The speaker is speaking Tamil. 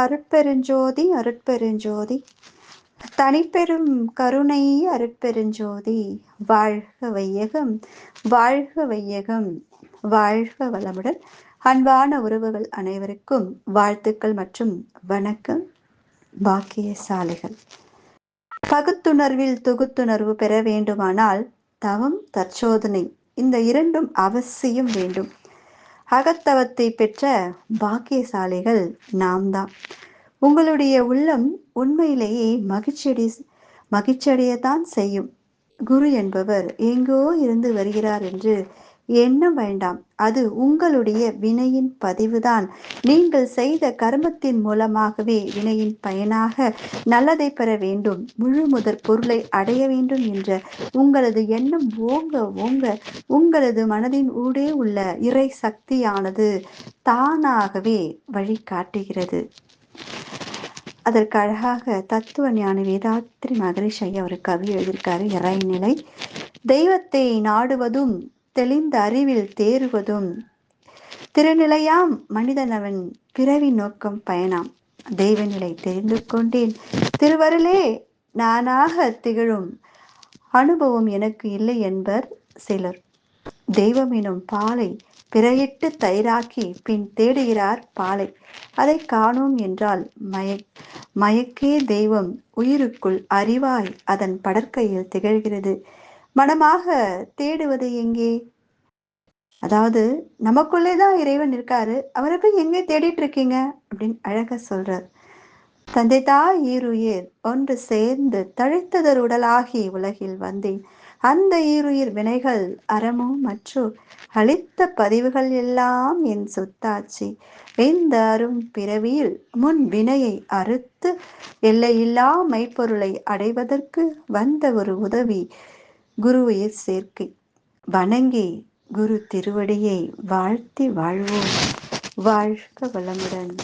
அருட்பெருஞ்சோதி அருட்பெருஞ்சோதி. தனிப்பெரும் கருணை அருட்பெருஞ்சோதி. வாழ்க வையகம் வாழ்க வையகம். வாழ்க வளமுடன் அன்பான உறவுகள் அனைவருக்கும் வாழ்த்துக்கள் மற்றும் வணக்கம். பாக்கிய சாலைகள் பகுத்துணர்வில் தொகுத்துணர்வு பெற வேண்டுமானால் தவம் தற்சோதனை இந்த இரண்டும் அவசியம் வேண்டும். அகத்தவத்தை பெற்ற பாக்கியசாலிகள் நாம் தான் உங்களுடைய உள்ளம் உண்மையிலேயே மகிழ்ச்சியடை மகிழ்ச்சியடையத்தான் செய்யும். குரு என்பவர் எங்கோ இருந்து வருகிறார் என்று எண்ண வேண்டாம் அது உங்களுடைய வினையின் பதிவுதான். நீங்கள் செய்த கர்மத்தின் மூலமாகவே வினையின் பயனாக நல்லதை பெற வேண்டும் முழு முதற் பொருளை அடைய வேண்டும் என்ற உங்களது எண்ணம் ஓங்க ஓங்க உங்களது மனதின் ஊடே உள்ள இறை சக்தியானது தானாகவே வழிகாட்டுகிறது. அதற்கழகாக அதற்கு அழகாக தத்துவ ஞான வேதாத்திரி மகரிஷ் ஐயா ஒரு கவி எழுதியிருக்காரு இறைநிலை. தெய்வத்தை நாடுவதும் தெளிந்த அறிவில் தேறுவதும் திருநிலையாம் மனிதனவன் பிறவி நோக்கம் பயணம் தெய்வநிலை தெரிந்து கொண்டேன். திருவருளே நானாக திகழும் அனுபவம் எனக்கு இல்லை என்பர் சிலர். தெய்வம் எனும் பாலை பிறையிட்டு தயிராக்கி பின் தேடுகிறார் பாலை. அதை காணோம் என்றால் மயக் மயக்கே தெய்வம் உயிருக்குள் அறிவாய் அதன் படற்கையில் திகழ்கிறது. மனமாக தேடுவது எங்கே? அதாவது நமக்குள்ளே தான் இறைவன் இருக்காரு. அவரை போய் எங்கே தேடிட்டு இருக்கீங்க? அப்படின்னு அழக சொல்றார். தந்தை தாய் ஈருயிர் ஒன்று சேர்ந்து தழைத்ததர் உடலாகி உலகில் வந்தேன். அந்த ஈருயிர் வினைகள் அறமும் மற்றும் அளித்த பதிவுகள் எல்லாம் என் சொத்தாச்சு. இந்த அரும் பிறவியில் முன் வினையை அறுத்து எல்லையில்லா மெய்ப்பொருளை அடைவதற்கு வந்த ஒரு உதவி. குருவுயிர் சேர்க்கை. வணங்கி குரு திருவடியை வாழ்த்தி வாழ்வோம். வாழ்க வளமுடன்.